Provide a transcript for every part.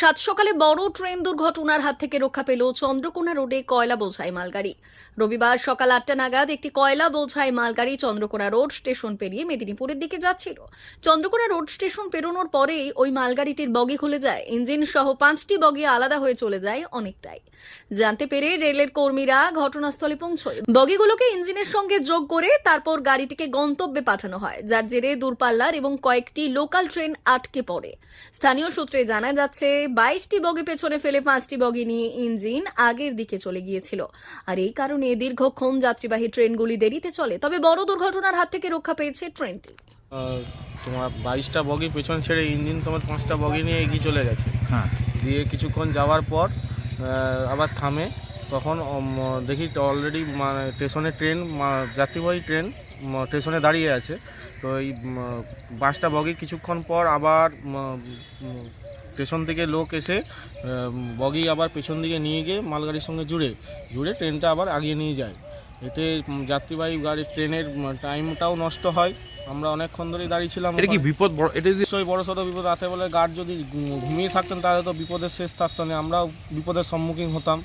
সাত সকালে বড় ট্রেন দুর্ঘটনার হাত থেকে রক্ষা পেল চন্দ্রকোনা রোডে কয়লা বোঝাই মালগাড়ি। রবিবার সকাল আটটা নাগাদ একটি কয়লা বোঝাই মালগাড়ি চন্দ্রকোনা রোড স্টেশন পেরিয়ে মেদিনীপুরের দিকে যাচ্ছিল। চন্দ্রকোনা রোড স্টেশন পেরোনোর পরেই ওই মালগাড়িটির বগি খুলে যায়। ইঞ্জিন সহ পাঁচটি বগি আলাদা হয়ে চলে যায় অনেকটাই। জানতে পেরে রেলের কর্মীরা ঘটনাস্থলে পৌঁছয়। বগিগুলোকে ইঞ্জিনের সঙ্গে যোগ করে তারপর গাড়িটিকে গন্তব্যে পাঠানো হয়, যার জেরে দূরপাল্লার এবং কয়েকটি লোকাল ট্রেন আটকে পড়ে। স্থানীয় সূত্রে জানা যাচ্ছে বাইশটি বগি পেছনে ফেলে পাঁচটি বগি নিয়ে ইঞ্জিন আগের দিকে চলে গিয়েছিল। আর এই কারণে দীর্ঘক্ষণ যাত্রীবাহী ট্রেনগুলি দেরিতে চলে। তবে বড় দুর্ঘটনার হাত থেকে রক্ষা পেয়েছে ট্রেনটি। তোমার বাইশটা বগি পেছন ছেড়ে ইঞ্জিন তোমার পাঁচটা বগি নিয়ে এগিয়ে চলে গেছে। হ্যাঁ। দিয়ে কিছুক্ষণ যাওয়ার পর আবার থামে। তখন দেখি অলরেডি মানে স্টেশনে ট্রেন যাত্রীবাহী ট্রেন স্টেশনে দাঁড়িয়ে আছে। তো এই বাসটা বগি কিছুক্ষণ পর আবার স্টেশন থেকে লোক এসে বগি আবার পেছন দিকে নিয়ে গিয়ে মালগাড়ির সঙ্গে জুড়ে জুড়ে ট্রেনটা আবার আগিয়ে নিয়ে যায়। এতে যাত্রীবাহী গাড়ির ট্রেনের টাইমটাও নষ্ট হয়। আমরা অনেকক্ষণ ধরেই দাঁড়িয়েছিলাম এটা কি বিপদ বড় এটা যদি নিশ্চয়ই বড় সড়ো বিপদ রাতে বলে গার্ড যদি ঘুমিয়ে থাকতেন তাহলে তো বিপদের শেষ থাকতো না আমরাও বিপদের সম্মুখীন হতাম।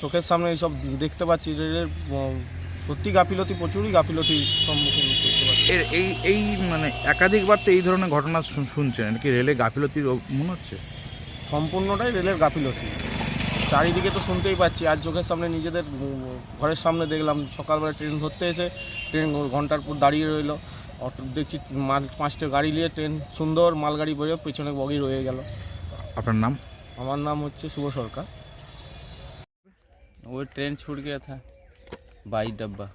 চোখের সামনে এইসব দেখতে পাচ্ছি রেলের সত্যি গাফিলতি প্রচুরই গাফিলতির সম্মুখীন করতে পারছি এর এই এই মানে একাধিকবার তো এই ধরনের ঘটনা শুনছেন। কি রেলে গাফিলতির মনে হচ্ছে? সম্পূর্ণটাই রেলের গাফিলতি। চারিদিকে তো শুনতেই পাচ্ছি। আজ চোখের সামনে নিজেদের ঘরের সামনে দেখলাম সকালবেলা ট্রেন ধরতে এসে ট্রেন ঘণ্টার পর দাঁড়িয়ে রইল। অটো দেখছি মাল পাঁচটা গাড়ি নিয়ে ট্রেন সুন্দর মালগাড়ি বেরোয় পেছনে বগি রয়ে গেল। আপনার নাম? আমার নাম হচ্ছে শুভ সরকার। वो ट्रेन छूट गया था। बाईस डब्बा।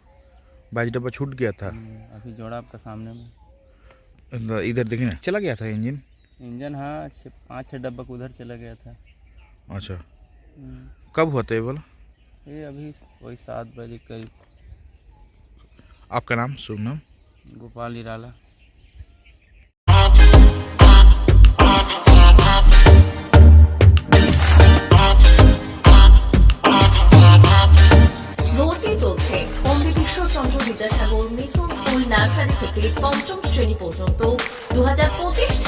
बाईस डब्बा छूट गया था। हम्म, अभी जोड़ा आपका सामने में। इधर- देखिए ना चला गया था इंजन? इंजन हाँ छः पाँच छः डब्बा का उधर चला गया था। अच्छा। हम्म, कब हुआ था ये बोला ये अभी वही सात बजे करीब। आपका नाम शुभ नाम? गोपाल इराला।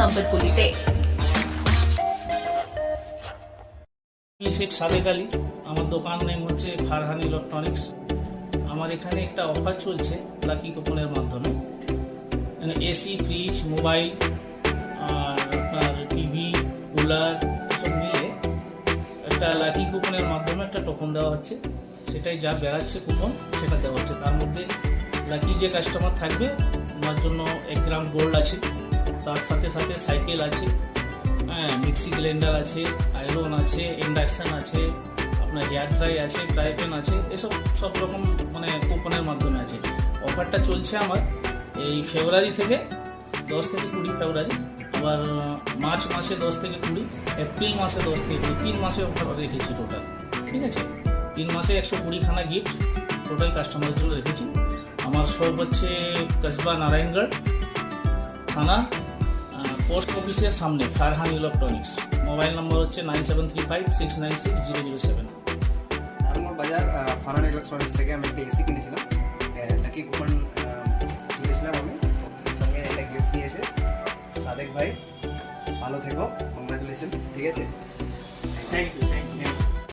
আমি শেখ সাদেক আলী। আমার দোকান নেম হচ্ছে ফারহান ইলেকট্রনিক্স। আমার এখানে একটা অফার চলছে লাকি কুপনের মাধ্যমে। মানে এসি, ফ্রিজ, মোবাইল, আর আপনার টিভি, কুলার, এসব মিলে একটা লাকি কুপনের মাধ্যমে একটা টোকন দেওয়া হচ্ছে। সেটাই যা বেড়াচ্ছে কুপন, সেটা দেওয়া হচ্ছে। তার মধ্যে লাকি যে কাস্টমার থাকবে, ওনার জন্য এক গ্রাম গোল্ড আছে। তার সাথে সাথে সাইকেল আছে হ্যাঁ মিক্সি গ্লেন্ডার আছে, আয়রন আছে, ইন্ডাকশন আছে, আপনার হেয়ার ড্রাই আছে ফ্রাই প্যান আছে, এসব সব রকম মানে কুপনের মাধ্যমে আছে। অফারটা চলছে আমার এই ফেব্রুয়ারি থেকে, দশ থেকে কুড়ি ফেব্রুয়ারি, আবার মার্চ মাসে দশ থেকে কুড়ি, এপ্রিল মাসে দশ থেকে কুড়ি, তিন মাসে অফার রেখেছি টোটাল ঠিক আছে? তিন মাসে একশো কুড়িখানা গিফট টোটাল কাস্টমারের জন্য রেখেছি। আমার শপ হচ্ছে কসবা নারায়ণগড় থানা পোস্ট অফিসের সামনে ফারহান ইলেকট্রনিক্স। মোবাইল নম্বর হচ্ছে nine seven three five six nine six zero zero seven. Narayangarh Bazar Farhan electronics থেকে আমি একটা এসি কিনেছিলাম। লাকি কুপন কিনেছিলাম আমি। সঙ্গে একটা গিফট নিয়েছে। সাদেক ভাই ভালো থেকো। কংগ্রাচুলেশন ঠিক আছে? Thank you thank you